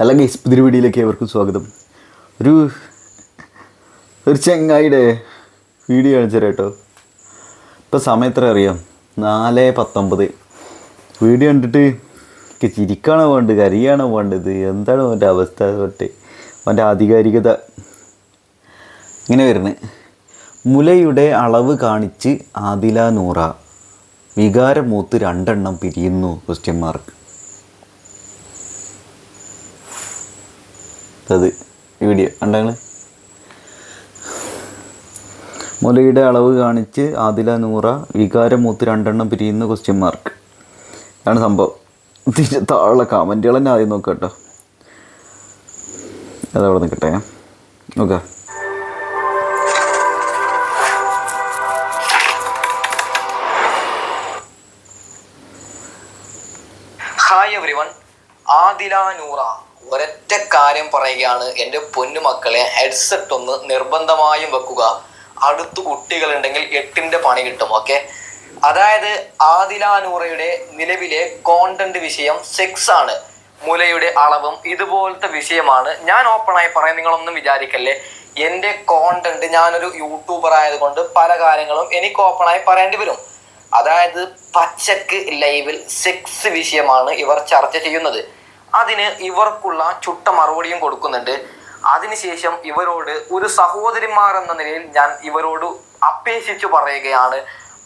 അല്ല ഗൈസ് വീഡിയോയിലേക്ക് ഏവർക്കും സ്വാഗതം. ഒരു ഒരു ചെങ്ങായിയുടെ വീഡിയോ കാണിച്ചു കേട്ടോ. ഇപ്പോൾ സമയം എത്ര അറിയാം? നാല് പത്തൊമ്പത്. വീഡിയോ കണ്ടിട്ട് എനിക്ക് ചിരിക്കാണോ വേണ്ടത്? കരിയാണോ വേണ്ടത്? എന്താണ് അവന്റെ അവസ്ഥ? തൊട്ട് അവന്റെ ആധികാരികത. ഇങ്ങനെ വരുന്നത് മുലയുടെ അളവ് കാണിച്ച് ആദില നൂറ. വികാരമൂത്ത് രണ്ടെണ്ണം പിരിയുന്നു ക്വസ്റ്റ്യൻ മാർക്ക് അത് വീഡിയോ കണ്ടാണ് മുലയുടെ അളവ് കാണിച്ച് ആദില നൂറ വികാരം മൂത്ത് രണ്ടെണ്ണം പിരിയുന്ന ക്വസ്റ്റ്യൻ മാർക്ക് ആണ് സംഭവം. തിരിച്ച് താഴെ കമന്റുകൾ തന്നെ ആദ്യം നോക്കാം കേട്ടോ. അതവിടെ നിൽക്കട്ടെ. നോക്ക. Hi everyone Adila Noora. ഒരൊറ്റ കാര്യം പറയുകയാണ് എന്റെ പൊന്നുമക്കളെ ഹെഡ്സെറ്റ് ഒന്ന് നിർബന്ധമായും വെക്കുക. അടുത്ത് കുട്ടികളുണ്ടെങ്കിൽ എട്ടിന്റെ പണി കിട്ടും ഓക്കെ അതായത് ആദിലാനൂറയുടെ നിലവിലെ കോണ്ടന്റ് വിഷയം സെക്സ് ആണ്. മുലയുടെ അളവും ഇതുപോലത്തെ വിഷയമാണ്. ഞാൻ ഓപ്പണായി പറയാൻ നിങ്ങളൊന്നും വിചാരിക്കല്ലേ? എന്റെ കോണ്ടന്റ് ഞാനൊരു യൂട്യൂബർ ആയതുകൊണ്ട് പല കാര്യങ്ങളും എനിക്ക് ഓപ്പണായി പറയേണ്ടി വരും. അതായത് പച്ചക്ക് ലൈവിൽ സെക്സ് വിഷയമാണ് ഇവർ ചർച്ച ചെയ്യുന്നത്. അതിന് ഇവർക്കുള്ള ചുട്ട മറുപടിയും കൊടുക്കുന്നുണ്ട്. അതിനുശേഷം ഇവരോട് ഒരു സഹോദരിമാർ എന്ന നിലയിൽ ഞാൻ ഇവരോട് അപേക്ഷിച്ചു പറയുകയാണ്.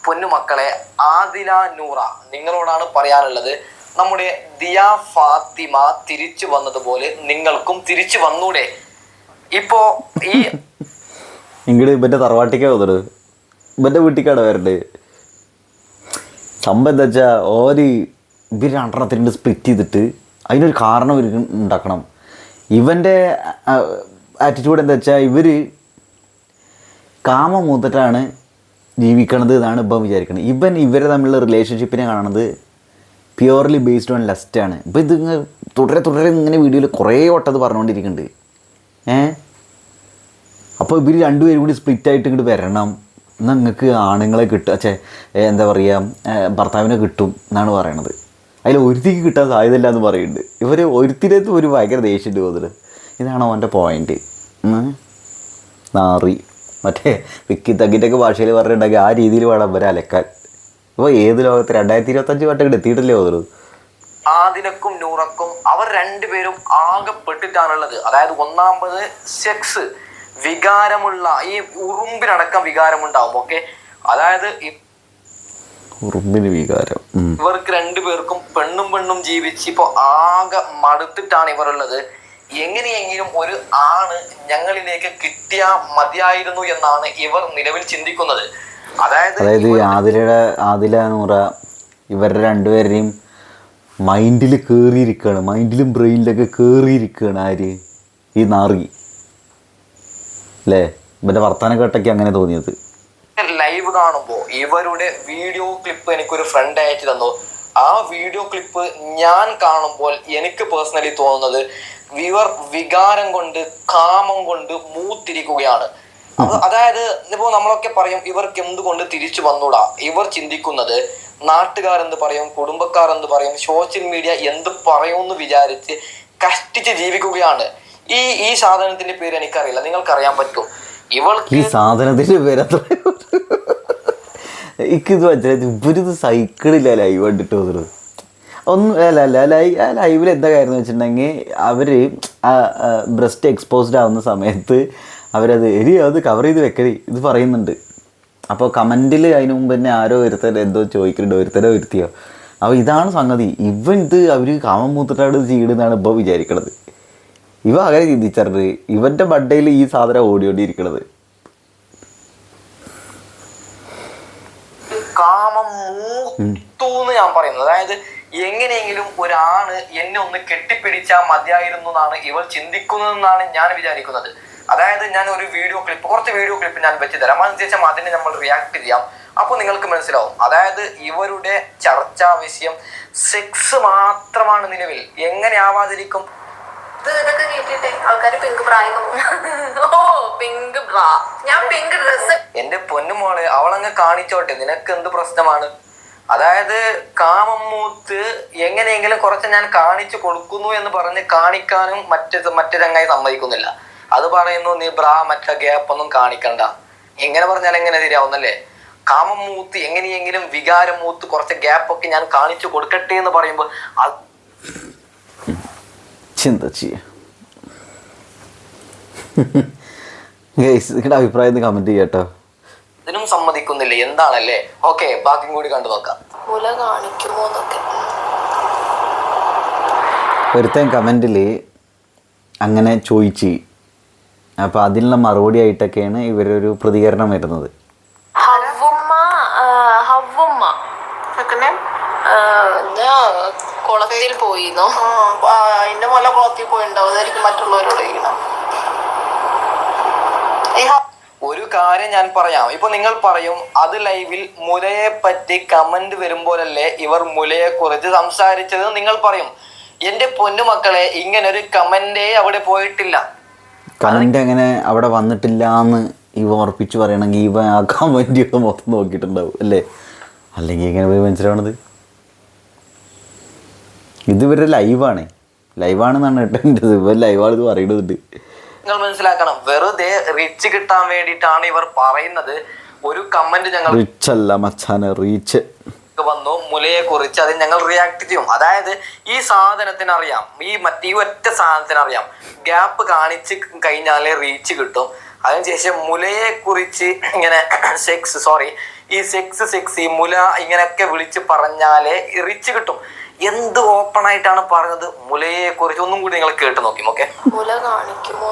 പൊന്നുമക്കളെ ആദില നൂറ നിങ്ങളോടാണ് പറയാനുള്ളത്. നമ്മുടെ ദിയ ഫാത്തിമ തിരിച്ചു വന്നതുപോലെ നിങ്ങൾക്കും തിരിച്ചു വന്നൂടെ? ഇപ്പോ ഈ ഇങ്ങോട്ട് ഇവന്റെ തറവാട്ടിക്കാ തോന്നുന്നത് ഇവന്റെ വീട്ടിക്കാണ് വരണ്ട്? വെച്ചാൽ ഓര് ഇവർ രണ്ടെണ്ണത്തിനുണ്ട് സ്പ്ലിറ്റ് ചെയ്തിട്ട് അതിനൊരു കാരണം ഇവർ ഉണ്ടാക്കണം. ഇവന്റെ ആറ്റിറ്റ്യൂഡ് എന്താ വെച്ചാൽ ഇവർ കാമം മൂത്തിട്ടാണ് ജീവിക്കണത് എന്നാണ് ഇപ്പം വിചാരിക്കുന്നത് ഇവൻ ഇവരെ തമ്മിലുള്ള റിലേഷൻഷിപ്പിനെ കാണുന്നത് പ്യുവർലി ബേസ്ഡ് ഓൺ ലസ്റ്റാണ് ഇപ്പം ഇത് തുടരെ തുടരെ ഇങ്ങനെ വീഡിയോയിൽ കുറേ വട്ടത് പറഞ്ഞുകൊണ്ടിരിക്കുന്നുണ്ട് ഏ? അപ്പോൾ ഇവർ രണ്ടുപേരും കൂടി സ്പ്ലിറ്റ് ആയിട്ട് ഇങ്ങോട്ട് വരണം. എന്നാൽ നിങ്ങൾക്ക് ആണുങ്ങളെ കിട്ടുക ചേ എന്താ പറയുക ഭർത്താവിനെ കിട്ടും എന്നാണ് പറയണത്. അതിൽ ഒരുത്തിക്ക് കിട്ടാൻ സാധ്യതയില്ല എന്ന് പറയുന്നുണ്ട്. ഇവർ ഒരുത്തിനകത്ത് ഒരു ഭയങ്കര ദേഷ്യമുണ്ട് തോന്നുന്നത് ഇതാണ് അവന്റെ പോയിന്റ് നാറി. മറ്റേ വിക്കി തക്കിന്റെയൊക്കെ ഭാഷയിൽ പറഞ്ഞിട്ടുണ്ടെങ്കിൽ ആ രീതിയിൽ വേണം ഇവരെ അലക്കാൻ. ഇപ്പോൾ ഏത് ലോകത്ത് രണ്ടായിരത്തി ഇരുപത്തഞ്ച് വട്ടം എത്തിയിട്ടല്ലേ തോന്നുന്നത് ആദിലക്കും നൂറക്കും അവർ രണ്ടുപേരും ആകെപ്പെട്ടിട്ടാണുള്ളത് അതായത് ഒന്നാമത് സെക്സ് വികാരമുള്ള ഈ ഉറുമ്പിനടക്കം വികാരമുണ്ടാവും. ഓക്കെ അതായത് ഉറുമ്പിന് വികാരം. ഇവർക്ക് രണ്ടുപേർക്കും പെണ്ണും പെണ്ണും ജീവിച്ച് ഇപ്പൊ ആകെ മടുത്തിട്ടാണ് ഇവരുള്ളത്. എങ്ങനെയെങ്കിലും ഒരു ആണ് ഞങ്ങളിലേക്ക് കിട്ടിയാ മതിയായിരുന്നു എന്നാണ് ഇവർ നിലവിൽ ചിന്തിക്കുന്നത്. അതായത് അതായത് ആദിലയുടെ ആദില നൂറ ഇവരുടെ രണ്ടുപേരുടെയും മൈൻഡിൽ കയറിയിരിക്കുകയാണ് മൈൻഡിലും ബ്രെയിനിലൊക്കെ കയറിയിരിക്കുകയാണ് ആര്? ഈ നാറി. അല്ലേ ഇവന്റെ വർത്താനം കേട്ടൊക്കെ അങ്ങനെ തോന്നിയത്. ലൈവ് കാണുമ്പോൾ ഇവരുടെ വീഡിയോ ക്ലിപ്പ് എനിക്കൊരു ഫ്രണ്ട് അയച്ചു തന്നു. ആ വീഡിയോ ക്ലിപ്പ് ഞാൻ കാണുമ്പോൾ എനിക്ക് പേഴ്സണലി തോന്നുന്നത് ഇവർ വികാരം കൊണ്ട് കാമം കൊണ്ട് മൂത്തിരിക്കുകയാണ്. അതായത് ഇപ്പോ നമ്മളൊക്കെ പറയും ഇവർക്ക് എന്തുകൊണ്ട് തിരിച്ചു വന്നൂടാ? ഇവർ ചിന്തിക്കുന്നത് നാട്ടുകാർ എന്ത് പറയും കുടുംബക്കാർ എന്ത് പറയും സോഷ്യൽ മീഡിയ എന്ത് പറയുമെന്ന് വിചാരിച്ച് കഷ്ടിച്ച് ജീവിക്കുകയാണ്. ഈ ഈ സാധനത്തിന്റെ പേര് എനിക്കറിയില്ല. നിങ്ങൾക്കറിയാൻ പറ്റും ഇവൾക്ക് ഈ സാധനത്തിന്റെ പേരത്ര എനിക്കിത് മനസ്സിലായി. ഇവരിത് സൈക്കിളില്ല ലൈവ് കണ്ടിട്ട് പോകുന്നത് ഒന്നും അല്ല അല്ല ലൈവ് ആ ലൈവിൽ എന്താ കാര്യം എന്ന് വെച്ചിട്ടുണ്ടെങ്കിൽ അവർ ബ്രസ്റ്റ് എക്സ്പോസ്ഡ് ആവുന്ന സമയത്ത് അവരത് എരി അത് കവർ ചെയ്ത് വെക്കരി ഇത് പറയുന്നുണ്ട്. അപ്പോൾ കമന്റിൽ അതിന് മുമ്പ് തന്നെ ആരോ ഒരുത്തരോ എന്തോ ചോദിക്കുന്നുണ്ട്. ഒരുത്തരോ ഒരുത്തിയോ അപ്പോൾ ഇതാണ് സംഗതി. ഇവൻ ഇത് അവർ കാമം മൂത്തിട്ടാണ് ഇത് ചെയ്യണമെന്നാണ് ഇപ്പോൾ വിചാരിക്കണത്. ഇവ അങ്ങനെ ചിന്തിച്ചറിഞ്ഞ് ഇവന്റെ ബഡ്ഡയിൽ ഈ സാധനം ഓടിയോണ്ടിരിക്കണത്. കാമം മൂത്തൂന്ന് ഞാൻ പറയുന്നത്. അതായത് എങ്ങനെയെങ്കിലും ഒരാണ് എന്നെ ഒന്ന് കെട്ടിപ്പിടിച്ചാൽ മതിയായിരുന്നു എന്നാണ് ഇവർ ചിന്തിക്കുന്നതെന്നാണ് ഞാൻ വിചാരിക്കുന്നത്. അതായത് ഞാൻ ഒരു വീഡിയോ ക്ലിപ്പ് കുറച്ച് വീഡിയോ ക്ലിപ്പ് ഞാൻ വെച്ച് തരാം. അതിനുശേഷം അതിനെ നമ്മൾ റിയാക്ട് ചെയ്യാം. അപ്പോൾ നിങ്ങൾക്ക് മനസ്സിലാവും. അതായത് ഇവരുടെ ചർച്ചാ വിഷയം സെക്സ് മാത്രമാണ് നിലവിൽ. എങ്ങനെ ആവാതിരിക്കും? ഇത് ഇതൊക്കെ കേട്ടിട്ടെ ഓ പിങ്ക് ഞാൻ പിങ്ക് എന്റെ പൊന്നുമോളെ അവളങ്ങ് കാണിച്ചോട്ടെ. നിനക്ക് എന്ത് പ്രശ്നമാണ്? അതായത് കാമമ്മൂത്ത് എങ്ങനെയെങ്കിലും കുറച്ച് ഞാൻ കാണിച്ചു കൊടുക്കുന്നു എന്ന് പറഞ്ഞ് കാണിക്കാനും മറ്റേ മറ്റേ ചങ്ങായി സമ്മതിക്കുന്നില്ല. അത് പറയുന്നു നീ ബ്രാ മറ്റ ഗ്യാപ്പ് ഒന്നും കാണിക്കണ്ട. എങ്ങനെ പറഞ്ഞാൽ എങ്ങനെ ശരിയാവുന്നല്ലേ? കാമമ്മൂത്ത് എങ്ങനെയെങ്കിലും വികാരം മൂത്ത് കുറച്ച് ഗ്യാപ്പൊക്കെ ഞാൻ കാണിച്ചു കൊടുക്കട്ടെ എന്ന് പറയുമ്പോൾ അത് ചിന്ത ചെയ്യ ഗൈസ് നിങ്ങളുടെ അഭിപ്രായം കമന്റ് ചെയ്യട്ടോ. ഇതിനും സമ്മതിക്കുന്നില്ല. എന്താണല്ലേ? ഓക്കെ ബാക്കി കൂടി കണ്ടു നോക്കാം. മുല കാണിക്കുമോ എന്നൊക്കെ. ഒരുത്തൻ കമന്റിൽ അങ്ങനെ ചോദിച്ച് അപ്പോൾ അതിനുള്ള മറുപടി ആയിട്ടൊക്കെയാണ് ഇവരൊരു പ്രതികരണം വരുന്നത്. ഹവ്വുമ്മ ഹവ്വമ്മ ഞാൻ കുളത്തിൽ പോയിന്നോ? എന്റെ മുല കുളത്തിൽ പോയിണ്ടാവും. അതായിരിക്കും മറ്റുള്ളവരോട് ചോദിക്കണം ഒരു കാര്യം ഞാൻ പറയാം. ഇപ്പൊ നിങ്ങൾ പറയും അത് ലൈവിൽ മുലയെ പറ്റി കമന്റ് വരുമ്പോഴല്ലേ ഇവർ മുലയെ കുറിച്ച് സംസാരിച്ചത് നിങ്ങൾ പറയും. എന്റെ പൊന്നുമക്കളെ ഇങ്ങനെ ഒരു കമന്റേ അവിടെ പോയിട്ടില്ല. കമന്റ് അങ്ങനെ അവിടെ വന്നിട്ടില്ല എന്ന് ഇവ ഉറപ്പിച്ച് പറയണമെങ്കിൽ ഇവ ആ കമന്റ് മൊത്തം നോക്കിയിട്ടുണ്ടാവും അല്ലേ? അല്ലെങ്കിൽ എങ്ങനെ പോയി മനസ്സിലാവണത്? ഇത് ഇവരുടെ ലൈവാണ് ലൈവാണെന്നാണ് കേട്ടോ എന്റെ ഇവർ ലൈവാണ് ഇത് പറയുന്നുണ്ട് നിങ്ങൾ മനസ്സിലാക്കണം വെറുതെ റിച്ച് കിട്ടാൻ വേണ്ടിയിട്ടാണ് ഇവർ പറയുന്നത്. ഒരു കമന്റ് ഞങ്ങൾ റിച്ച് അല്ല മച്ചാന റീച്ച് വന്നു മുലയെ കുറിച്ച് അത് ഞങ്ങൾ റിയാക്ട് ചെയ്യും. അതായത് ഈ സാധനത്തിന് അറിയാം ഈ മറ്റേ ഈ ഒറ്റ സാധനത്തിന് അറിയാം ഗ്യാപ്പ് കാണിച്ച് കഴിഞ്ഞാലേ റീച്ച് കിട്ടും. അതിനുശേഷം മുലയെ കുറിച്ച് ഇങ്ങനെ സെക്സ് സോറി ഈ സെക്സ് സെക്സ് ഈ മുല ഇങ്ങനെയൊക്കെ വിളിച്ച് പറഞ്ഞാലേ റിച്ച് കിട്ടും. എന്ത് ഓപ്പൺ ആയിട്ടാണ് പറഞ്ഞത്? മുലയെ കുറിച്ച് ഒന്നും കൂടി നിങ്ങൾ കേട്ട് നോക്കി ഓക്കെ മുല കാണിക്കുമോ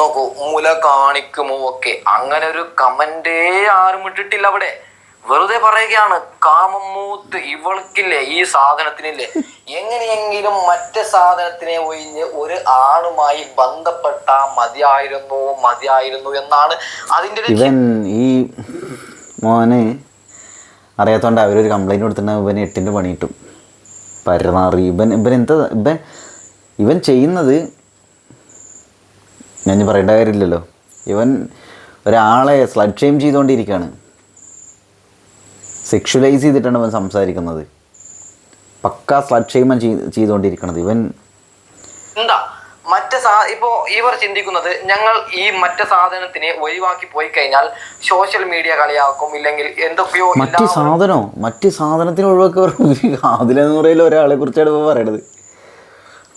നോക്കൂ മുല കാണിക്കുമോ ഒക്കെ. അങ്ങനെ ഒരു കമന്റേ ആരും ഇട്ടിട്ടില്ല അവിടെ. വെറുതെ പറയുകയാണ് കാമമൂത്ത് ഇവൾക്കില്ലേ ഈ സാധനത്തിനില്ലേ? എങ്ങനെയെങ്കിലും മറ്റേ സാധനത്തിനെ ഒഴിഞ്ഞ് ഒരു ആണുമായി ബന്ധപ്പെട്ട മതിയായിരുന്നു മതിയായിരുന്നു എന്നാണ് അതിന്റെ ഒരു ഇവൻ ഈ മോനെ അറിയാത്തോണ്ട് അവരൊരു കംപ്ലൈന്റ് കൊടുത്തിട്ടുണ്ടെങ്കിൽ ഇവന് എട്ടിന്റെ പണി കിട്ടും. പരമാറി. ഇവൻ ഇവൻ എന്താ ഇവൻ ഇവൻ ചെയ്യുന്നത് ഞാൻ പറയേണ്ട കാര്യമില്ലല്ലോ. ഇവൻ ഒരാളെ സ്ലഡ് ഷെയിം ചെയ്തുകൊണ്ടിരിക്കുകയാണ് സെക്ഷുവലൈസ് ചെയ്തിട്ടാണ് ഇവൻ സംസാരിക്കുന്നത്. പക്ക സ്ലഡ് ഷെയിം ചെയ്തുകൊണ്ടിരിക്കണത് ഇവൻ എന്താ മറ്റേ സാ ഇപ്പോ ഇവർ ചിന്തിക്കുന്നത് ഞങ്ങൾ ഈ മറ്റ് സാധനത്തിനെ ഒഴിവാക്കി പോയി കഴിഞ്ഞാൽ സോഷ്യൽ മീഡിയ കളിയാക്കും ഇല്ലെങ്കിൽ എന്തൊക്കെയോ മറ്റ് സാധനമോ സാധനോ? മറ്റ് സാധനത്തിന് ഒഴിവാക്കി അതിലെന്ന് പറയല ഒരാളെ കുറിച്ചാണ് ഇപ്പോൾ പറയണത്.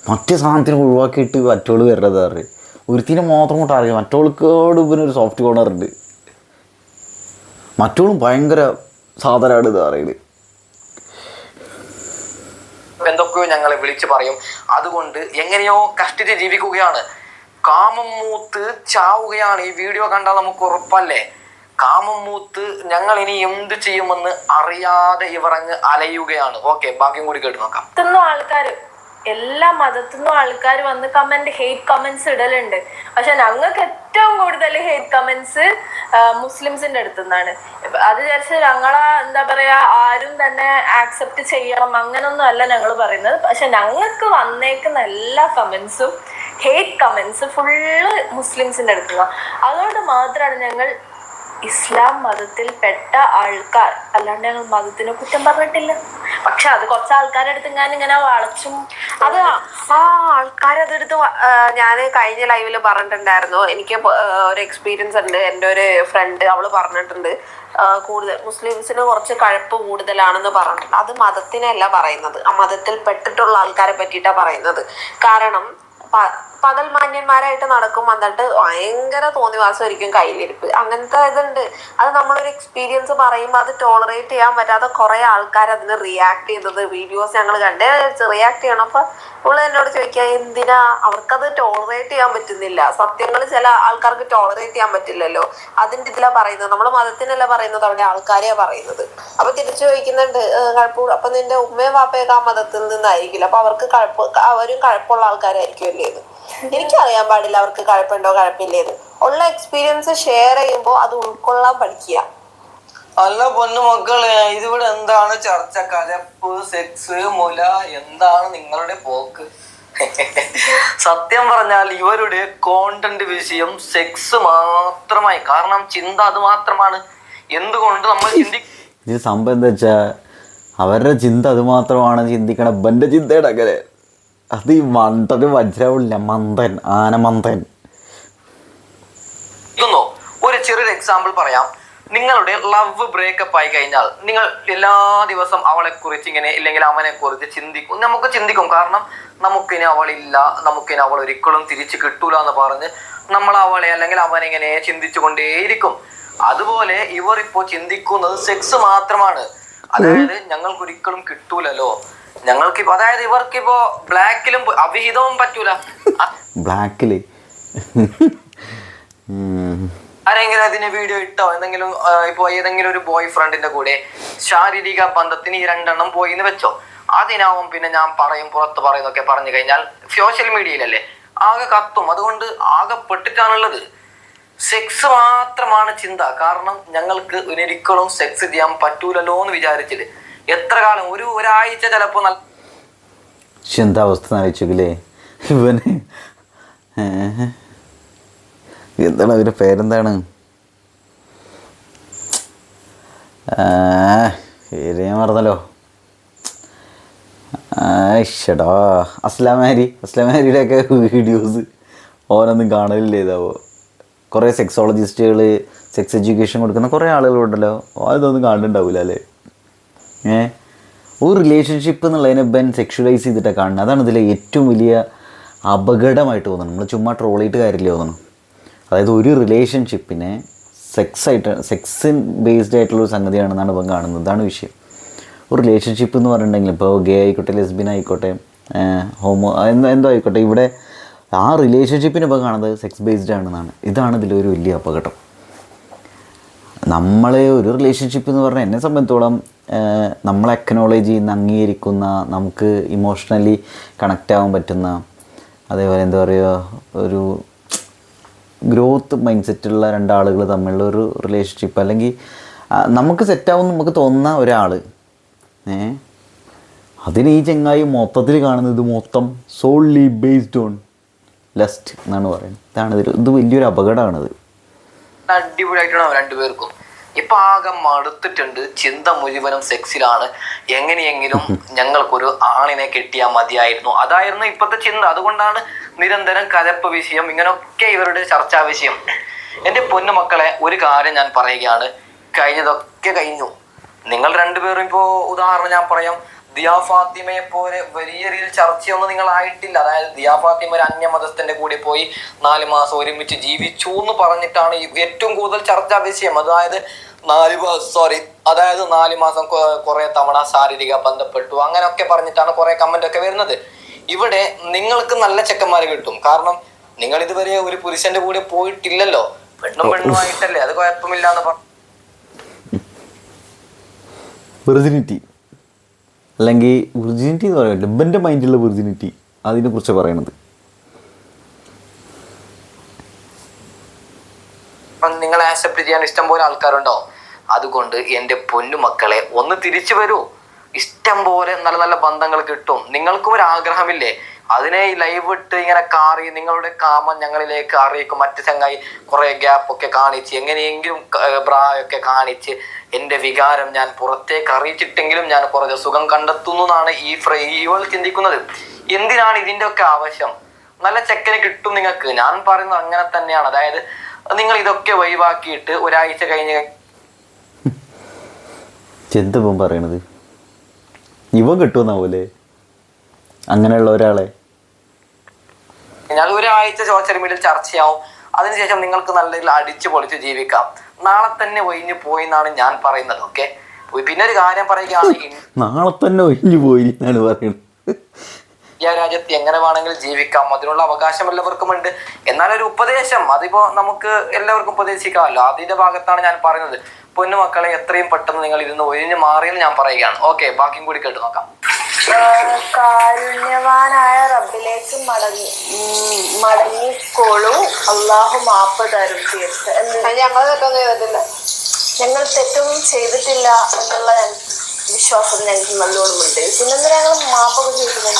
മറ്റ് സാധനത്തിന് ഒഴിവാക്കിയിട്ട് മറ്റോൾ വരുന്നത് പറയും ഒരുത്തിനെ മാത്രം കൊണ്ട് അറിയാം. മറ്റോൾക്കോട് ഒരു സോഫ്റ്റ് കോർണർ ഉണ്ട്. മറ്റോളും ഭയങ്കര സാധനമാണ് ഇത് പറയുന്നത് എന്തൊക്കെയോ ഞങ്ങളെ വിളിച്ചു പറയും. അതുകൊണ്ട് എങ്ങനെയോ കഷ്ടിച്ച് ജീവിക്കുകയാണ്. കാമം മൂത്ത് ചാവുകയാണ്. ഈ വീഡിയോ കണ്ടാൽ നമുക്ക് ഉറപ്പല്ലേ? കാമം മൂത്ത് ഞങ്ങൾ ഇനി എന്ത് ചെയ്യുമെന്ന് അറിയാതെ ഇവർ അങ്ങ് അലയുകയാണ്. ഓക്കെ ബാക്കിയും കൂടി കേട്ട് നോക്കാം. ആൾക്കാർ എല്ലാ മതത്തിൽ നിന്നും ആൾക്കാർ വന്ന് കമന്റ് ഹെയ്റ്റ് കമന്റ്സ് ഇടലുണ്ട്. പക്ഷെ ഞങ്ങൾക്ക് ഏറ്റവും കൂടുതൽ ഹെയ്റ്റ് കമന്റ്സ് മുസ്ലിംസിന്റെ അടുത്തു നിന്നാണ് അത് വിചാരിച്ച് ഞങ്ങളെ എന്താ പറയാ ആരും തന്നെ ആക്സെപ്റ്റ് ചെയ്യണം അങ്ങനൊന്നും അല്ല ഞങ്ങൾ പറയുന്നത്. പക്ഷെ ഞങ്ങൾക്ക് വന്നേക്കുന്ന എല്ലാ കമന്റ്സും ഹെയ്റ്റ് കമന്റ്സ് ഫുള്ള് മുസ്ലിംസിന്റെ അടുത്തുനിന്നാണ് അതുകൊണ്ട് മാത്രമാണ് ഞങ്ങൾ ഇസ്ലാം മതത്തിൽ പെട്ട ആൾക്കാർ അല്ലാണ്ട് ഞങ്ങൾ മതത്തിനെ കുറ്റം പറഞ്ഞിട്ടില്ല. പക്ഷെ അത് കുറച്ച് ആൾക്കാരെടുത്ത് ഞാൻ ഇങ്ങനെ വളച്ചും അത് ആ ആൾക്കാരതെടുത്ത് ഞാൻ കഴിഞ്ഞ ലൈവിൽ പറഞ്ഞിട്ടുണ്ടായിരുന്നു. എനിക്ക് ഒരു എക്സ്പീരിയൻസ് ഉണ്ട്. എന്റെ ഒരു ഫ്രണ്ട് അവൾ പറഞ്ഞിട്ടുണ്ട്. കൂടുതൽ മുസ്ലിംസിന് കുറച്ച് കഴപ്പ് കൂടുതലാണെന്ന് പറഞ്ഞിട്ടുണ്ട്. അത് മതത്തിനല്ല പറയുന്നത്. ആ മതത്തിൽ പെട്ടിട്ടുള്ള ആൾക്കാരെ പറ്റിയിട്ടാണ് പറയുന്നത്. കാരണം പകൽ മാന്യന്മാരായിട്ട് നടക്കും എന്നിട്ട് ഭയങ്കര തോന്നിവാസമായിരിക്കും കയ്യിലിരിപ്പ്. അങ്ങനത്തെ ഇതുണ്ട്. അത് നമ്മളൊരു എക്സ്പീരിയൻസ് പറയുമ്പോൾ അത് ടോളറേറ്റ് ചെയ്യാൻ പറ്റാതെ കുറെ ആൾക്കാർ അതിന് റിയാക്ട് ചെയ്തത്. വീഡിയോസ് ഞങ്ങൾ കണ്ടേ റിയാക്ട് ചെയ്യണം. അപ്പൊ ഇവൾ എന്നോട് ചോദിക്കുക എന്തിനാ? അവർക്കത് ടോളറേറ്റ് ചെയ്യാൻ പറ്റുന്നില്ല. സത്യങ്ങൾ ചില ആൾക്കാർക്ക് ടോളറേറ്റ് ചെയ്യാൻ പറ്റില്ലല്ലോ. അതിന്റെ ഇതിലാ പറയുന്നത്. നമ്മൾ മതത്തിനല്ല പറയുന്നത്? അവിടെ ആൾക്കാരെയാ പറയുന്നത്. അപ്പൊ തിരിച്ചു ചോദിക്കുന്നുണ്ട് ഏഹ് കഴപ്പ് അപ്പൊ നിന്റെ ഉമ്മയും വാപ്പയൊക്കെ ആ മതത്തിൽ നിന്നായിരിക്കില്ല? അപ്പൊ അവർക്ക് കഴപ്പ് അവരും കഴപ്പുള്ള ആൾക്കാരായിരിക്കും അല്ലേ എനിക്കറിയാൻ പാടില്ല അവർക്ക് കഴപ്പുണ്ടോ കഴപ്പില്ലേന്ന്. ഉള്ള എക്സ്പീരിയൻസ് ഷെയർ ചെയ്യുമ്പോൾ അത് ഉൾക്കൊള്ളാൻ പഠിക്കുക. അല്ല പൊന്നു മക്കളെ ഇതിവിടെ എന്താണ് ചർച്ച കലപ്പ് സെക്സ് മുല എന്താണ് നിങ്ങളുടെ പോക്ക്? സത്യം പറഞ്ഞാൽ ഇവരുടെ കോണ്ടന്റ് വിഷയം സെക്സ് മാത്രമായി. കാരണം ചിന്ത അത് മാത്രമാണ്. എന്തുകൊണ്ട് നമ്മൾ ചിന്തി ഇത് സംഭവം എന്താ വെച്ചാൽ അവരുടെ ചിന്ത അത് മാത്രമാണ് ചിന്തിക്കണ ബന്റെ ചിന്തയുടെ അങ്ങനെ അത് ഈ മണ്ടന് മനസ്സിലാവില്ല മന്ദൻ ആനമന്ദൻ ഒരു ചെറിയൊരു എക്സാമ്പിൾ പറയാം. നിങ്ങളുടെ ലവ് ബ്രേക്കപ്പ് ആയി കഴിഞ്ഞാൽ നിങ്ങൾ എല്ലാ ദിവസം അവളെ കുറിച്ച് ഇങ്ങനെ ഇല്ലെങ്കിൽ അവനെ കുറിച്ച് ചിന്തിക്കും. നമുക്ക് ചിന്തിക്കും. കാരണം നമുക്കിനി അവളില്ല. നമുക്കിനി അവൾ ഒരിക്കലും തിരിച്ചു കിട്ടൂല എന്ന് പറഞ്ഞ് നമ്മൾ അവളെ അല്ലെങ്കിൽ അവനെ ഇങ്ങനെ ചിന്തിച്ചു കൊണ്ടേയിരിക്കും അതുപോലെ ഇവർ ഇപ്പോ ചിന്തിക്കുന്നത് സെക്സ് മാത്രമാണ്. അതായത് ഞങ്ങൾക്ക് ഒരിക്കലും കിട്ടൂലല്ലോ. ഞങ്ങൾക്ക് അതായത് ഇവർക്കിപ്പോ ബ്ലാക്കിലും അവിഹിതവും പറ്റൂല. ബ്ലാക്കിൽ. ആരെങ്കിലും അതിന് വീഡിയോ ഇട്ടോ? എന്തെങ്കിലും ഇപ്പോ ഇപ്പൊ ഏതെങ്കിലും ഒരു ബോയ് ഫ്രണ്ടിന്റെ കൂടെ ശാരീരിക ബന്ധത്തിന് ഈ രണ്ടെണ്ണം പോയി എന്ന് വെച്ചോ? അതിനാവും പിന്നെ ഞാൻ പറയും പുറത്ത് പറയുന്നൊക്കെ പറഞ്ഞു കഴിഞ്ഞാൽ സോഷ്യൽ മീഡിയയിലല്ലേ ആകെ കത്തും. അതുകൊണ്ട് ആകെ പെട്ടിട്ടാണുള്ളത്. സെക്സ് മാത്രമാണ് ചിന്ത. കാരണം ഞങ്ങൾക്ക് ഒരിക്കലും സെക്സ് ചെയ്യാൻ പറ്റൂലല്ലോ എന്ന് വിചാരിച്ചിട്ട്. എത്ര കാലം? ഒരു ഒരാഴ്ച ചിലപ്പോ നല്ല എന്താ അവസ്ഥ ഇവന്? എന്താണ് അവരുടെ പേരെന്താണ്? പേര് ഞാൻ മറന്നല്ലോ. ഷടാ അസ്ലാമാരി അസ്ലാമാരിയുടെ ഒക്കെ വീഡിയോസ് ഓനൊന്നും കാണലില്ല ഇതാവോ? കുറേ സെക്സോളജിസ്റ്റുകൾ സെക്സ് എഡ്യൂക്കേഷൻ കൊടുക്കുന്ന കുറേ ആളുകളുണ്ടല്ലോ. അതൊന്നും കാണുന്നുണ്ടാവില്ല അല്ലേ? ഏ? ഒരു റിലേഷൻഷിപ്പ് എന്നുള്ളതിനെ ബെൻ സെക്ഷുവലൈസ് ചെയ്തിട്ടാണ് കാണുന്നത് അതാണ് ഇതിലെ ഏറ്റവും വലിയ അപകടമായിട്ട് തോന്നുന്നത് നമ്മൾ ചുമ്മാ ട്രോൾ ചെയ്തിട്ട് കാര്യമില്ല തോന്നുന്നു. അതായത് ഒരു റിലേഷൻഷിപ്പിനെ സെക്സ് ആയിട്ട് സെക്സ് ബേസ്ഡ് ആയിട്ടുള്ള ഒരു സംഗതിയാണെന്നാണ് ഇപ്പം കാണുന്നത്. ഇതാണ് വിഷയം. ഒരു റിലേഷൻഷിപ്പ് എന്ന് പറഞ്ഞിട്ടുണ്ടെങ്കിൽ ഇപ്പോൾ ഗേ ആയിക്കോട്ടെ ലെസ്ബിൻ ആയിക്കോട്ടെ ഹോമോ എന്തോ എന്തോ ആയിക്കോട്ടെ. ഇവിടെ ആ റിലേഷൻഷിപ്പിനെ ഇപ്പോൾ കാണുന്നത് സെക്സ് ബേസ്ഡ് ആണെന്നാണ്. ഇതാണ് ഇതിലൊരു വലിയ അപകടം. നമ്മൾ ഒരു റിലേഷൻഷിപ്പ് എന്ന് പറഞ്ഞാൽ എന്നെ സംബന്ധിച്ചോളം നമ്മൾ നമ്മളെ അക്നോളജ് ചെയ്യുന്ന അംഗീകരിക്കുന്ന നമുക്ക് ഇമോഷണലി കണക്റ്റ് ആവാൻ പറ്റുന്ന അതേപോലെ എന്താ പറയുക ഒരു ഗ്രോത്ത് മൈൻഡ് സെറ്റുള്ള രണ്ടാളുകൾ തമ്മിലുള്ള ഒരു റിലേഷൻഷിപ്പ് അല്ലെങ്കിൽ നമുക്ക് സെറ്റാവും നമുക്ക് തോന്നുന്ന ഒരാൾ ഏ അതിന് ഈ ചെങ്ങായി മൊത്തത്തിൽ കാണുന്നത് മൊത്തം സോൾലി ബേസ്ഡ് ഓൺ ലസ്റ്റ് എന്നാണ് പറയുന്നത്. ഇതാണ് ഇത് ഇത് വലിയൊരു അപകടമാണിത്. അടിപൊളിയായിട്ടാണ് രണ്ടുപേർക്കും? ഇപ്പൊ ആകെ മടുത്തിട്ടുണ്ട്. ചിന്ത മുഴുവനും സെക്സിലാണ്. എങ്ങനെയെങ്കിലും ഞങ്ങൾക്കൊരു ആണിനെ കിട്ടിയാൽ മതിയായിരുന്നു. അതായിരുന്നു ഇപ്പോഴത്തെ ചിന്ത. അതുകൊണ്ടാണ് നിരന്തരം കലപ്പ് വിഷയം ഇങ്ങനൊക്കെ ഇവരുടെ ചർച്ചാ വിഷയം. എന്റെ പൊന്നുമക്കളെ ഒരു കാര്യം ഞാൻ പറയുകയാണ്. കഴിഞ്ഞതൊക്കെ കഴിഞ്ഞു. നിങ്ങൾ രണ്ടുപേരും ഇപ്പോ ഉദാഹരണം ഞാൻ പറയാം. ദിയാ ഫാത്തിമയെ പോലെ വലിയ രീതിയിൽ ചർച്ചയൊന്നും നിങ്ങൾ ആയിട്ടില്ല. അതായത് ദിയാ ഫാത്തിമ ഒരു അന്യമതസ്ഥന്റെ കൂടെ പോയി നാല് മാസം ഒരുമിച്ച് ജീവിച്ചു എന്ന് പറഞ്ഞിട്ടാണ് ഏറ്റവും കൂടുതൽ ചർച്ചാ വിഷയം. അതായത് നാല് സോറി അതായത് നാല് മാസം കുറെ തവണ ശാരീരിക ബന്ധപ്പെട്ടു അങ്ങനെയൊക്കെ പറഞ്ഞിട്ടാണ് കുറെ കമന്റ് ഒക്കെ വരുന്നത്. ഇവിടെ നിങ്ങൾക്ക് നല്ല ചെക്കന്മാര് കിട്ടും. കാരണം നിങ്ങൾ ഇതുവരെ ഒരു പുരുഷന്റെ കൂടെ പോയിട്ടില്ലല്ലോ. പെണ്ണും പെണ്ണും ആയിട്ടല്ലേ അത് കുഴപ്പമില്ല എന്ന് പറഞ്ഞു അല്ലെങ്കിൽ വിർജിനിറ്റി എന്ന് പറയുന്നത് ഡബ്ബന്റെ മൈൻഡിലുള്ള വിർജിനിറ്റി അതിനെ കുറിച്ച് പറയണത്. നിങ്ങളെ ആക്സെപ്റ്റ് ചെയ്യാൻ ഇഷ്ടം പോലെ ആൾക്കാരുണ്ടോ? അതുകൊണ്ട് എന്റെ പൊന്നു മക്കളെ ഒന്ന് തിരിച്ചു വരൂ. ഇഷ്ടം പോലെ നല്ല നല്ല ബന്ധങ്ങൾ കിട്ടും. നിങ്ങൾക്കും ഒരു ആഗ്രഹമില്ലേ? അതിനെ ഈ ലൈവ് ഇട്ട് ഇങ്ങനെ കാറി നിങ്ങളുടെ കാമം ഞങ്ങളിലേക്ക് അറിയിക്കും. മറ്റ് ചങ്ങായി കുറെ ഗ്യാപ്പ് ഒക്കെ കാണിച്ച് എങ്ങനെയെങ്കിലും ബ്രായൊക്കെ കാണിച്ച് എന്റെ വികാരം ഞാൻ പുറത്തേക്ക് അറിയിച്ചിട്ടെങ്കിലും ഞാൻ കുറച്ച് സുഖം കണ്ടെത്തുന്നു എന്നാണ് ഈ ഫ്ര ഇവൾ ചിന്തിക്കുന്നത്. എന്തിനാണ് ഇതിന്റെ ഒക്കെ ആവശ്യം? നല്ല ചെക്കനെ കിട്ടും നിങ്ങൾക്ക്. ഞാൻ പറയുന്നത് അങ്ങനെ തന്നെയാണ്. അതായത് നിങ്ങൾ ഇതൊക്കെ ഒഴിവാക്കിയിട്ട് ഒരാഴ്ച കഴിഞ്ഞ് ചെന്തപ്പം പറയണത്? ഇവ കിട്ടുമെന്നാവൂലേ? അങ്ങനെയുള്ള ഒരാളെ. കഴിഞ്ഞാൽ ഒരാഴ്ച സോഷ്യൽ മീഡിയയിൽ ചർച്ചയാവും അതിനുശേഷം നിങ്ങൾക്ക് നല്ല രീതിയിൽ അടിച്ചു പൊളിച്ച് ജീവിക്കാം. നാളെ തന്നെ ഒഴിഞ്ഞു പോയി എന്നാണ് ഞാൻ പറയുന്നത് ഓക്കെ പിന്നെ ഒരു കാര്യം പറയുകയാണെങ്കിൽ നാളെ തന്നെ ഒഴിഞ്ഞു പോയി എന്നാണ് പറയുന്നത്. ഇന്ത്യ രാജ്യത്ത് എങ്ങനെ വേണമെങ്കിലും ജീവിക്കാം. അതിനുള്ള അവകാശം എല്ലാവർക്കും ഉണ്ട്. എന്നാൽ ഒരു ഉപദേശം അതിപ്പോ നമുക്ക് എല്ലാവർക്കും ഉപദേശിക്കാമല്ലോ. അതിന്റെ ഭാഗത്താണ് ഞാൻ പറയുന്നത്. പൊന്നുമക്കളെ എത്രയും പെട്ടെന്ന് നിങ്ങൾ ഇരുന്ന് ഒഴിഞ്ഞു മാറിയെന്ന് ഞാൻ പറയുകയാണ്. ഓക്കെ ബാക്കിയും കൂടി കേട്ട് നോക്കാം. കാരുണ്യവാനായ റബ്ബിലേക്ക് മടങ്ങി. മടങ്ങിക്കോളൂ അള്ളാഹു മാപ്പ് തരും തീർച്ച ഞങ്ങൾ തെറ്റൊന്നും ചെയ്തിട്ടില്ല. ഞങ്ങൾ തെറ്റൊന്നും ചെയ്തിട്ടില്ല എന്നുള്ള വിശ്വാസം ഞങ്ങൾക്ക് നല്ലോണം ഉണ്ട്. പിന്നെന്താ ഞങ്ങൾ മാപ്പൊക്കെ ചെയ്തിട്ടുണ്ട്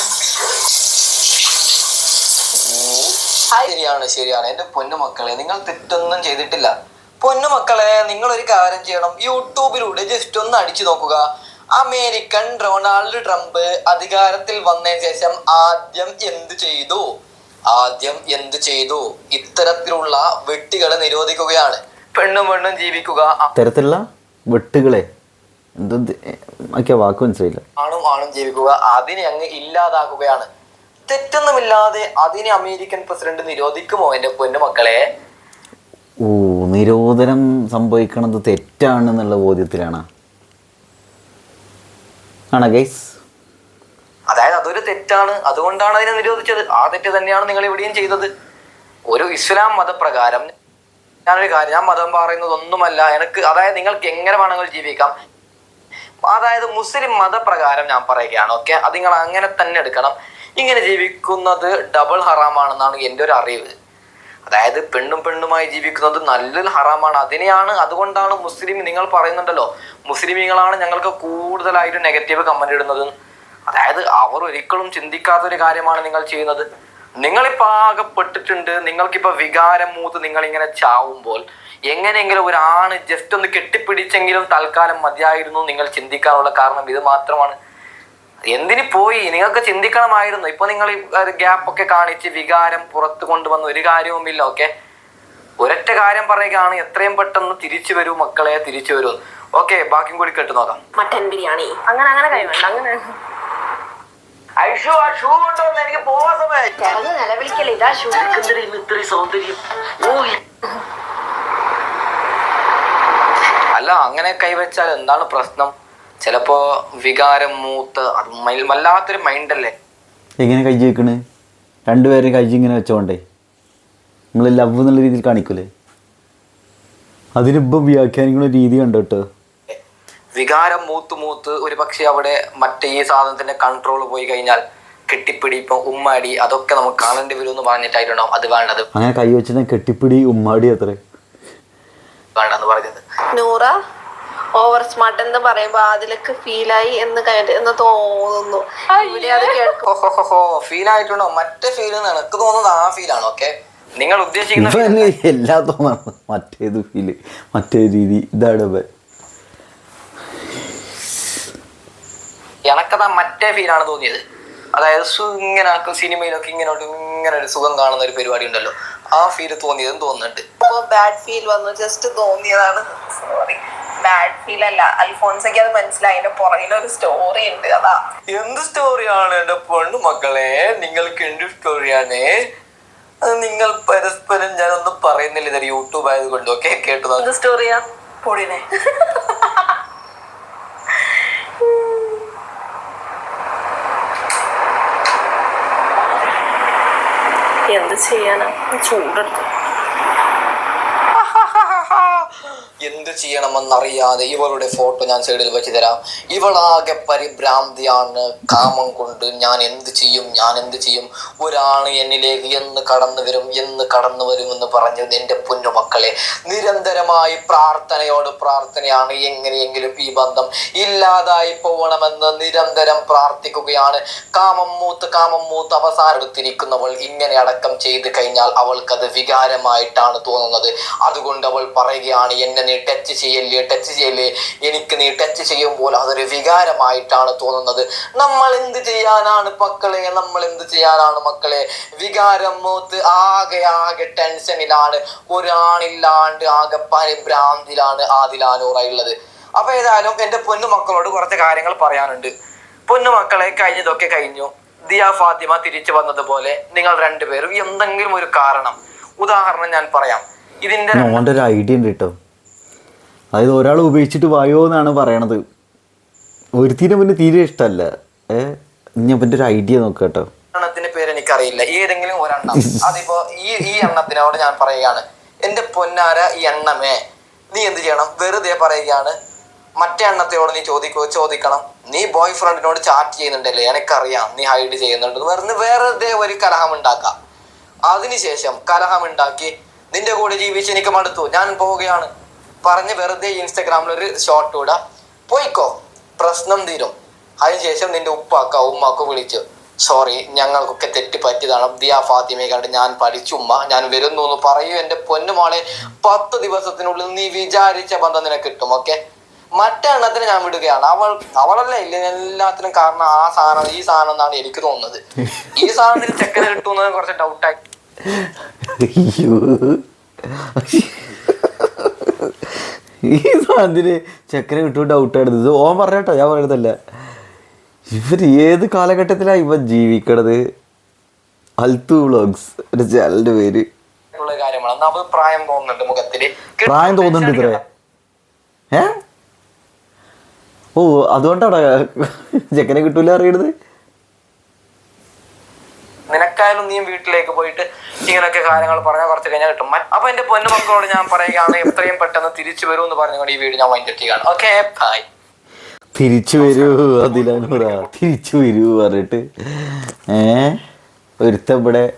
ശരിയാണ് ശരിയാണ്. എന്റെ പൊന്നു മക്കളെ നിങ്ങൾ തെറ്റൊന്നും ചെയ്തിട്ടില്ല. പൊന്നു മക്കളെ നിങ്ങൾ ഒരു കാര്യം ചെയ്യണം. യൂട്യൂബിലൂടെ ജസ്റ്റ് ഒന്ന് അടിച്ചു നോക്കുക. അമേരിക്കൻ ഡൊണാൾഡ് ട്രംപ് അധികാരത്തിൽ വന്നതിന് ശേഷം ആദ്യം എന്ത് ചെയ്തു? ആദ്യം എന്ത് ചെയ്തു? ഇത്തരത്തിലുള്ള വെട്ടികളെ നിരോധിക്കുകയാണ്. പെണ്ണും പെണ്ണും ജീവിക്കുക. ഇത്തരത്തിലുള്ള വെട്ടുകളെ വാക്ക് മനസ്സിലായില്ല. ആണും ആണും ജീവിക്കുക. അതിനെ അങ്ങ് ഇല്ലാതാക്കുകയാണ്. തെറ്റൊന്നുമില്ലാതെ അതിനെ അമേരിക്കൻ പ്രസിഡന്റ് നിരോധിക്കുമോ എന്റെ പൊന്നു മക്കളെ? ഓ നിരോധനം സംഭവിക്കണത് തെറ്റാണെന്നുള്ള ബോധ്യത്തിലാണ്. ആണോ ഗൈസ്? അതായത് അതൊരു തെറ്റാണ്. അതുകൊണ്ടാണ് അതിനെ നിരോധിച്ചത്. ആ തെറ്റ് തന്നെയാണ് നിങ്ങൾ ഇവിടെയും ചെയ്തത്. ഒരു ഇസ്ലാം മതപ്രകാരം ഞാനൊരു കാര്യം ഞാൻ മതം പറയുന്നത് ഒന്നുമല്ല എനിക്ക് അതായത് നിങ്ങൾക്ക് എങ്ങനെ വേണമെങ്കിലും ജീവിക്കാം. അതായത് മുസ്ലിം മതപ്രകാരം ഞാൻ പറയുകയാണ് ഓക്കെ അത് നിങ്ങൾ അങ്ങനെ തന്നെ എടുക്കണം. ഇങ്ങനെ ജീവിക്കുന്നത് ഡബിൾ ഹറാമാണെന്നാണ് എന്റെ ഒരു അറിവ്. അതായത് പെണ്ണും പെണ്ണുമായി ജീവിക്കുന്നത് നല്ലൊരു ഹറാമാണ്. അതിനെയാണ് അതുകൊണ്ടാണ് മുസ്ലിം നിങ്ങൾ പറയുന്നുണ്ടല്ലോ. മുസ്ലിമീങ്ങളാണ് ഞങ്ങൾക്ക് കൂടുതലായിട്ട് നെഗറ്റീവ് കമന്റ് ഇടുന്നത്. അതായത് അവർ ഒരിക്കലും ചിന്തിക്കാത്ത ഒരു കാര്യമാണ് നിങ്ങൾ ചെയ്യുന്നത്. നിങ്ങളിപ്പോ ആകപ്പെട്ടിട്ടുണ്ട് നിങ്ങൾക്കിപ്പോ വികാരം മൂത്ത് നിങ്ങൾ ഇങ്ങനെ ചാവുമ്പോൾ എങ്ങനെയെങ്കിലും ഒരാണ് ജസ്റ്റ് ഒന്ന് കെട്ടിപ്പിടിച്ചെങ്കിലും തൽക്കാലം മതിയായിരുന്നു നിങ്ങൾ ചിന്തിക്കാനുള്ള കാരണം. ഇത് മാത്രമാണ്. എന്തിന് പോയി? നിങ്ങൾക്ക് ചിന്തിക്കണമായിരുന്നു. ഇപ്പൊ നിങ്ങൾ ഈ ഗ്യാപ്പ് ഒക്കെ കാണിച്ച് വികാരം പുറത്ത് കൊണ്ടുവന്ന ഒരു കാര്യവുമില്ല ഓക്കെ ഒരൊറ്റ കാര്യം പറയുകയാണ് എത്രയും പെട്ടെന്ന് തിരിച്ചു വരൂ മക്കളെ തിരിച്ചു വരൂ. ഓക്കെ ബാക്കിയും കൂടി കേട്ട് നോക്കാം. മട്ടൻ ബിരിയാണി. അങ്ങനെ അങ്ങനെ കഴിവുണ്ട് അങ്ങനെ. ഐഷു ആ ഷൂ കൊണ്ടുവന്ന് എനിക്ക് പോവാൻ സമയം കിടന്ന് നിലവിളിക്കല്ലേ? ഇതാ ഷൂ. സൗന്ദര്യം. ഓ അല്ല അങ്ങനെ കൈവച്ചാൽ എന്താണ് പ്രശ്നം? ചിലപ്പോ വികാരം മൂത്ത് അത് വല്ലാത്തൊരു മൈൻഡല്ലേ എങ്ങനെ കൈ വെക്കണ്? രണ്ടുപേരും കൈ ഇങ്ങനെ വെച്ചോണ്ടേ. നമ്മൾ ലവ് എന്നുള്ള രീതിയിൽ കാണിക്കൂലേ? അതിനിപ്പം വ്യാഖ്യാനിക്കുന്ന രീതി കണ്ടു കേട്ടോ വികാരം മൂത്ത് മൂത്ത് ഒരു പക്ഷെ അവിടെ മറ്റേ ഈ സാധനത്തിന്റെ കൺട്രോൾ പോയി കഴിഞ്ഞാൽ കെട്ടിപ്പിടി ഇപ്പൊ ഉമ്മാടി അതൊക്കെ നമുക്ക് കാണേണ്ടി വരും എന്ന് പറഞ്ഞിട്ടായിട്ടുണ്ടാവും. അത് വേണ്ടത് അങ്ങനെ കൈ വെച്ചിട്ട് കെട്ടിപ്പിടി ഉമ്മാടി അത്രേ. വേണ്ടെന്ന് പറഞ്ഞത്. നൂറ? ഓവർ സ്മാർട്ട് എന്ന് പറയുമ്പോ അതിലൊക്കെ ഫീലായി എന്ന് എന്ന് തോന്നുന്നു. ഇവിടെ അത് കേൾക്കും. ഫീൽ ആയിട്ടുണ്ടോ? മറ്റേ ഫീൽ എനിക്ക് തോന്നുന്നത് ആ ഫീലാണ് ഓക്കെ നിങ്ങൾ ഉദ്ദേശിക്കുന്ന എല്ലാ തോന്നണം. മറ്റേത് ഫീൽ മറ്റേ രീതി ഇതാണ്. എനക്കതാ മറ്റേ ഫീലാണ് തോന്നിയത്. അതായത് ഇങ്ങനെ സിനിമയിലൊക്കെ ഇങ്ങനോട്ട് ഇങ്ങനെ ഒരു സുഖം കാണുന്ന ഒരു പരിപാടി ഉണ്ടല്ലോ. ആ ഫീൽ തോന്നിയതെന്ന് തോന്നുന്നുണ്ട്. ബാഡ് ഫീൽ വന്നു. ജസ്റ്റ് തോന്നിയതാണ്. സോറി ബാഡ് ഫീൽ അല്ല. അൽഫോൺസയ്ക്ക് അത് മനസ്സിലായി. അതിന്റെ പുറകിലൊരു സ്റ്റോറി ഉണ്ട്. അതാ. എന്ത് സ്റ്റോറിയാണ് എന്റെ പൊണ്ണു മക്കളെ? നിങ്ങൾക്ക് എന്ത് സ്റ്റോറിയാണ് അത് നിങ്ങൾ പരസ്പരം ഞാനൊന്നും പറയുന്നില്ല. ഇതൊരു യൂട്യൂബ് ആയതുകൊണ്ട് ഓക്കെ കേട്ടു എന്ത് സ്റ്റോറിയാ പൊടിനെ. എന്ത് ചെയ്യാനാ? ചൂടെടുത്തു. എന്ത് ചെയ്യണമെന്നറിയാതെ ഇവളുടെ ഫോട്ടോ ഞാൻ സൈഡിൽ വെച്ച് തരാം. ഇവളാകെ പരിഭ്രാന്തിയാണ്. കാമം കൊണ്ട് ഞാൻ എന്ത് ചെയ്യും ഞാൻ എന്ത് ചെയ്യും? ഒരാൾ എന്നിലേക്ക് എന്ന് കടന്നു വരും എന്ന് കടന്നു വരുമെന്ന് പറഞ്ഞ് എന്റെ പൊന്നുമക്കളെ നിരന്തരമായി പ്രാർത്ഥനയോട് പ്രാർത്ഥനയാണ് എങ്ങനെയെങ്കിലും ഈ ബന്ധം ഇല്ലാതായി പോകണമെന്ന് നിരന്തരം പ്രാർത്ഥിക്കുകയാണ്. കാമം മൂത്ത് കാമം മൂത്ത് അവസാനത്തിരിക്കുന്നവൾ ഇങ്ങനെ അടക്കം ചെയ്ത് കഴിഞ്ഞാൽ അവൾക്കത് വികാരമായിട്ടാണ് തോന്നുന്നത്. അതുകൊണ്ട് അവൾ പറയുകയാണ് എന്നെ നീ ടച്ച് ചെയ്യല്ലേ ടച്ച് ചെയ്യല്ലേ എനിക്ക് നീ ടച്ച് ചെയ്യുമ്പോൾ അതൊരു വികാരമായിട്ടാണ് തോന്നുന്നത്. നമ്മൾ എന്ത് ചെയ്യാനാണ് മക്കളെ? നമ്മൾ എന്ത് ചെയ്യാനാണ് മക്കളെ? വികാരം മൂത്ത് ആകെ ആകെ ടെൻഷനിലാണ് ഒരാണില്ലാണ്ട് ആകെ പരിഭ്രാന്തിലാണ് ആദിലാനൂറയുള്ളത് അപ്പൊ ഏതായാലും എന്റെ പൊന്നു മക്കളോട് കുറച്ച് കാര്യങ്ങൾ പറയാനുണ്ട്. പൊന്നു മക്കളെ കഴിഞ്ഞതൊക്കെ കഴിഞ്ഞു. ദിയ ഫാത്തിമ തിരിച്ചു വന്നതുപോലെ നിങ്ങൾ രണ്ടുപേരും എന്തെങ്കിലും ഒരു കാരണം. ഉദാഹരണം ഞാൻ പറയാം. ഇതിന്റെ ഐഡിയ ഉണ്ട് കേട്ടോ. അതായത് ഒരാൾ ഉപയോഗിച്ചിട്ട് വായോ എന്നാണ് പറയണത്. ഒരുത്തിനെ പിന്നെ തീരെ ഇഷ്ടമല്ല ഏ? ഞാൻ പിന്നെ ഒരു ഐഡിയ നോക്കട്ടോ കേട്ടോ. എണ്ണത്തിന്റെ പേര് എനിക്കറിയില്ല. ഏതെങ്കിലും ഒരെണ്ണം. അതിപ്പോ ഈ ഈ എണ്ണത്തിനോട് ഞാൻ പറയുകയാണ്. എന്റെ പൊന്നാര ഈ എണ്ണമേ. നീ എന്ത് ചെയ്യണം? വെറുതെ പറയുകയാണ്. മറ്റേ എണ്ണത്തിനോട് നീ ചോദിക്കോ ചോദിക്കണം. നീ ബോയ് ഫ്രണ്ടിനോട് ചാറ്റ് ചെയ്യുന്നുണ്ടല്ലേ? എനിക്കറിയാം. നീ ഹൈഡ് ചെയ്യുന്നുണ്ട്. വെറുതെ വെറുതെ ഒരു കലഹം ഉണ്ടാക്കാം അതിനുശേഷം കലഹം ഉണ്ടാക്കി നിന്റെ കൂടെ ജീവിച്ച് എനിക്ക് മടുത്തു. ഞാൻ പോവുകയാണ്. പറഞ്ഞ് വെറുതെ ഇൻസ്റ്റാഗ്രാമിൽ ഒരു ഷോർട്ട് ഇടാ. പോയിക്കോ. പ്രശ്നം തീരും. അതിനുശേഷം നിന്റെ ഉപ്പാക്ക ഉമ്മാക്ക വിളിച്ചു സോറി ഞങ്ങൾക്കൊക്കെ തെറ്റ് പറ്റിയതാണ്. ദിയ ഫാത്തിമയെ കണ്ട് ഞാൻ പഠിച്ചു ഉമ്മ ഞാൻ വരുന്നു എന്ന് പറയൂ എന്റെ പൊന്നുമോളെ പത്ത് ദിവസത്തിനുള്ളിൽ നീ വിചാരിച്ച ബന്ധം നിനക്ക് കിട്ടും ഓക്കെ മറ്റേ എണ്ണത്തിന് ഞാൻ വിടുകയാണ്. അവൾ അവളല്ല ഇല്ല? എല്ലാത്തിനും കാരണം ആ സാധനം ഈ സാധനം എന്നാണ് എനിക്ക് തോന്നുന്നത്. ഈ സാധനത്തിന് ചെക്കനെ കിട്ടുന്നത് കുറച്ച് ഡൗട്ടായി ഈ സാധനത്തിന് ചെക്കനെ കിട്ടു ഡൗട്ട് എടുത്തത് ഓൻ പറഞ്ഞട്ടോ ഞാൻ പറയുന്നതല്ല ഇവർ ഏത് കാലഘട്ടത്തിലാണ് ഇവ ജീവിക്കണത്? അൽത്തു വ്ളോഗ്സ് ഒരു ചാനലിന്റെ പേര്. തോന്നുന്നുണ്ട് മുഖത്തിൽ. പ്രായം തോന്നുന്നുണ്ട് ഇത്രേ. ഏ? ഓ അതുകൊണ്ടാണ് ചെക്കനെ കിട്ടൂല അറിയണത്? നിനക്കായാലും നീ വീട്ടിലേക്ക് പോയിട്ട് ഇങ്ങനെയൊക്കെ കാര്യങ്ങൾ പറഞ്ഞാൽ കുറച്ച് കഴിഞ്ഞാൽ കിട്ടും. അപ്പൊ എന്റെ പൊന്നു മക്കളോട് ഞാൻ പറയുകയാണ് എത്രയും പെട്ടെന്ന് തിരിച്ചു വരും എന്ന് പറഞ്ഞുകൊണ്ട് ഈ വീട് ഞാൻ വൈൻഡ് ഓക്കെ ബൈ തിരിച്ചു വരൂ അതിലാണ് തിരിച്ചു വരൂ പറഞ്ഞിട്ട്. ഏ? ഒരുത്തവിടെ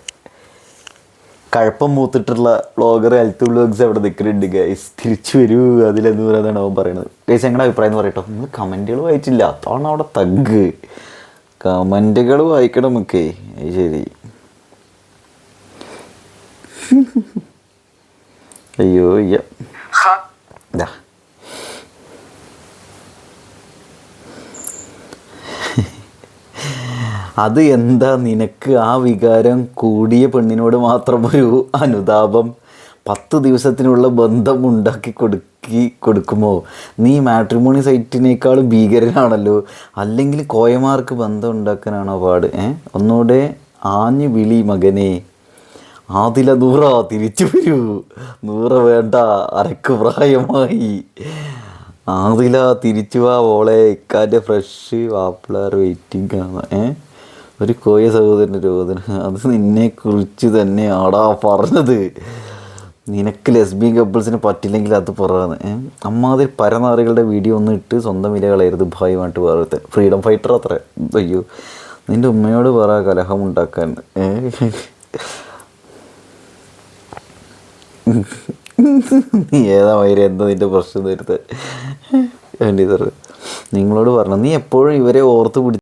കഴപ്പം മൂത്തിട്ടുള്ള വ്ളോഗർ ഹെൽത്ത് വ്ളോഗ്സ് അവിടെ നിൽക്കുന്നുണ്ട് ഗൈസ് തിരിച്ചു വരൂ അതിലെന്ന് പറയുന്നതാണ് അവൻ പറയുന്നത്. ഗൈസ് ഞങ്ങളുടെ അഭിപ്രായം എന്ന് പറയട്ടോ? നിങ്ങൾ കമന്റുകൾ വായിച്ചില്ല. അതാണ് അവിടെ തഗ് കമന്റുകൾ വായിക്കണം നമുക്കേ അത് ശരി. അയ്യോ അയ്യ ഇതാ അത് എന്താ നിനക്ക് ആ വികാരം? കൂടിയ പെണ്ണിനോട് മാത്രം ഒരു അനുതാപം? പത്ത് ദിവസത്തിനുള്ള ബന്ധം ഉണ്ടാക്കി കൊടുക്കി കൊടുക്കുമ്പോൾ നീ മാട്രിമോണി സൈറ്റിനേക്കാൾ ഭീകരനാണല്ലോ. അല്ലെങ്കിൽ കോയമാർക്ക് ബന്ധം ഉണ്ടാക്കാനാണോ പാട്? ഏ? ഒന്നുകൂടെ ആഞ്ഞു വിളി മകനെ. ആദില നൂറ തിരിച്ചു വരൂ. നൂറ വേണ്ട അരക്ക് പ്രായമായി. ആദില തിരിച്ചു വാ ഓളെ ഇക്കാന്റെ ഫ്രഷ് വാപ്പിളാർ വെയിറ്റിംഗ് ആണ്. ഏ? ഒരു കോയ സഹോദരന്റെ രോദന. അത് നിന്നെക്കുറിച്ച് തന്നെ ആടാ പറഞ്ഞത്. നിനക്ക് ലെസ്ബിയൻ കപ്പിൾസിന് പറ്റില്ലെങ്കിൽ അത് പുറകാണ് ഏ? അമ്മാതിരി പരനാറികളുടെ വീഡിയോ ഒന്ന് ഇട്ട് സ്വന്തം വില കളയരുത് ഭയമായിട്ട് വേറത്തെ ഫ്രീഡം ഫൈറ്റർ അത്ര. അയ്യോ നിന്റെ ഉമ്മയോട് പറ കലഹം ഉണ്ടാക്കാൻ. നീ ഏതാ വൈര? എന്താ നിന്റെ പ്രശ്നം തരുത്തേ വേണ്ടി നിങ്ങളോട് പറഞ്ഞു നീ എപ്പോഴും ഇവരെ ഓർത്ത് പിടി